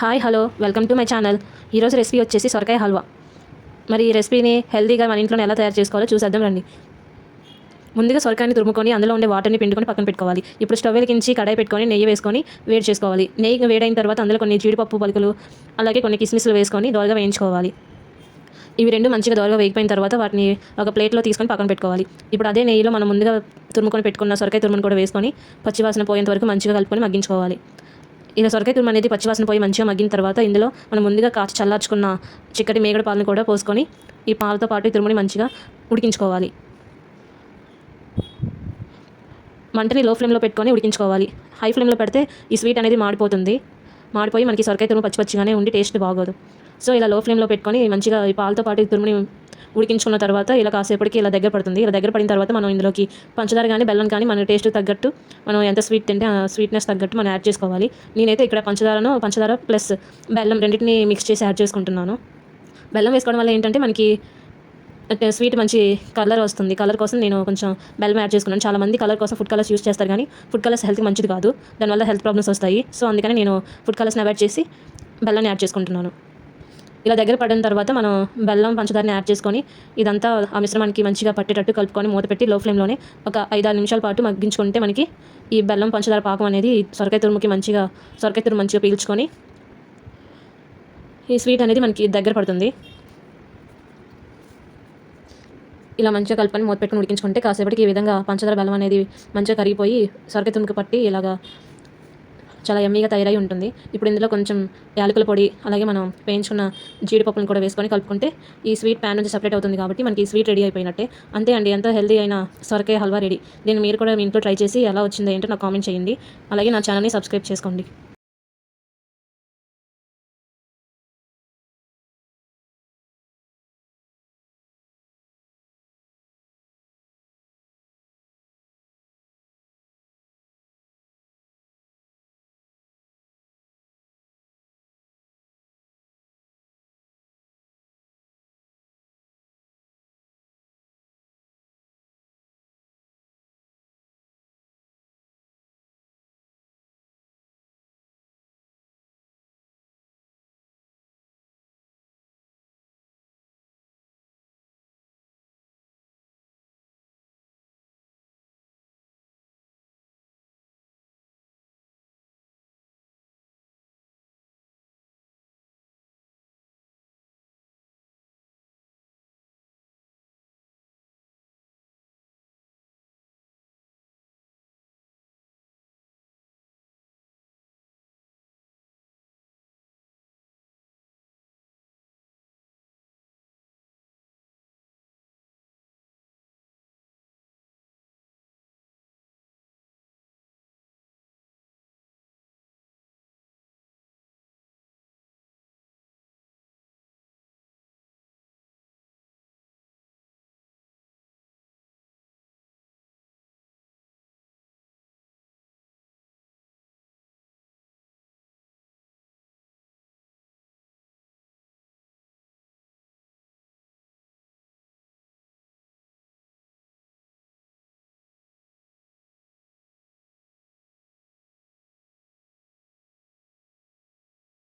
Hi hello. Welcome to my channel. ఈరోజు recipe వచ్చేసి సొరకాయ హల్వా. మరి ఈ రెసిపీని హెల్తీగా మన ఇంట్లో ఎలా తయారు చేసుకోవాలో చూసేద్దాం రండి. ముందుగా సొరకాయని తురుముకొని అందులో ఉండే వాటర్ని పిండుకొని పక్కన పెట్టుకోవాలి. ఇప్పుడు స్టవ్ వెలిగించి కడాయి పెట్టుకొని నెయ్యి వేసుకొని వేడి చేసుకోవాలి. నెయ్యి వేడైన తర్వాత అందులో కొన్ని జీడిపప్పు పలుకులు అలాగే కొన్ని కిస్మిస్లు వేసుకొని దోరగా వేయించుకోవాలి. ఇవి రెండు మంచిగా దోరగా వేగిపోయిన తర్వాత వాటిని ఒక ప్లేట్లో తీసుకొని పక్కన పెట్టుకోవాలి. ఇప్పుడు అదే నెయ్యిలో మనం ముందుగా తురుముకొని పెట్టుకున్న సొరకాయ తురుమును కూడా వేసుకొని పచ్చివాసన పోయేంత వరకు మంచిగా కలుపుకొని మగ్గించుకోవాలి. ఇలా సొరకాయ తురుము అనేది పచ్చివాసన పోయి మంచిగా మగ్గిన తర్వాత ఇందులో మనం ముందుగా కాచి చల్లార్చుకున్న చిక్కటి మేగడ పాలను కూడా పోసుకొని ఈ పాలతో పాటు ఈ తురుముని మంచిగా ఉడికించుకోవాలి. మంటని లో ఫ్లేమ్లో పెట్టుకొని ఉడికించుకోవాలి. హై ఫ్లేమ్లో పెడితే ఈ స్వీట్ అనేది మాడిపోతుంది. మాడిపోయి మనకి సొరకాయ తురుము పచ్చి పచ్చిగానే ఉండి టేస్ట్ బాగోదు. సో ఇలా లో ఫ్లేమ్లో పెట్టుకొని మంచిగా ఈ పాలతో పాటు ఈ తురుముని ఉడికించుకున్న తర్వాత ఇలా కాసేపటికి ఇలా దగ్గర పడుతుంది. ఇలా దగ్గర పడిన తర్వాత మనం ఇందులోకి పంచదార కానీ బెల్లం కానీ మన టేస్ట్ తగ్గట్టు మనం ఎంత స్వీట్ తింటే ఆ స్వీట్నెస్ తగ్గట్టు మనం యాడ్ చేసుకోవాలి. నేనైతే ఇక్కడ పంచదారను పంచదార ప్లస్ బెల్లం రెండింటిని మిక్స్ చేసి యాడ్ చేసుకుంటున్నాను. బెల్లం వేసుకోవడం వల్ల ఏంటంటే మనకి అంటే స్వీట్ మంచి కలర్ వస్తుంది. కలర్ కోసం నేను కొంచెం బెల్లం యాడ్ చేసుకున్నాను. చాలామంది కలర్ కోసం ఫుడ్ కలర్స్ యూస్ చేస్తారు కానీ ఫుడ్ కలర్స్ హెల్త్కి మంచిది కాదు. దానివల్ల హెల్త్ ప్రాబ్లమ్స్ వస్తాయి. సో అందుకని నేను ఫుడ్ కలర్స్ని అవాయిడ్ చేసి బెల్లాన్ని యాడ్ చేసుకుంటున్నాను. ఇలా దగ్గర పడిన తర్వాత మనం బెల్లం పంచదారని యాడ్ చేసుకొని ఇదంతా ఆ మిశ్రమానికి మంచిగా పట్టేటట్టు కలుపుకొని మూత పెట్టి లో ఫ్లేమ్లోనే ఒక ఐదు ఆరు నిమిషాల పాటు మగ్గించుకుంటే మనకి ఈ బెల్లం పంచదార పాకం అనేది సొరకాయ తురుముకి మంచిగా సొరకాయ తురుము మంచిగా పీల్చుకొని ఈ స్వీట్ అనేది మనకి దగ్గర పడుతుంది. ఇలా మంచిగా కలుపుకొని మూత పెట్టుకుని ఉడికించుకుంటే కాసేపటికి ఈ విధంగా పంచదార బెల్లం అనేది మంచిగా కరిగిపోయి సొరకాయ తురుముకి పట్టి ఇలాగా చాలా ఎమ్మీగా తయారై ఉంటుంది. ఇప్పుడు ఇందులో కొంచెం యాలకుల పొడి అలాగే మనం వేయించుకున్న జీడిపప్పులను కూడా వేసుకొని కలుపుకుంటే ఈ స్వీట్ ప్యాన్ నుంచి సపరేట్ అవుతుంది కాబట్టి మనకి ఈ స్వీట్ రెడీ అయిపోయినట్టే. అంతే అండి ఎంతో హెల్దీ అయిన సొరకాయ హల్వా రెడీ దీన్ని మీరు కూడా మీ ఇంట్లో ట్రై చేసి ఎలా వచ్చిందో ఏంటో నాకు కామెంట్ చేయండి. అలాగే నా ఛానల్ని సబ్స్క్రైబ్ చేసుకోండి.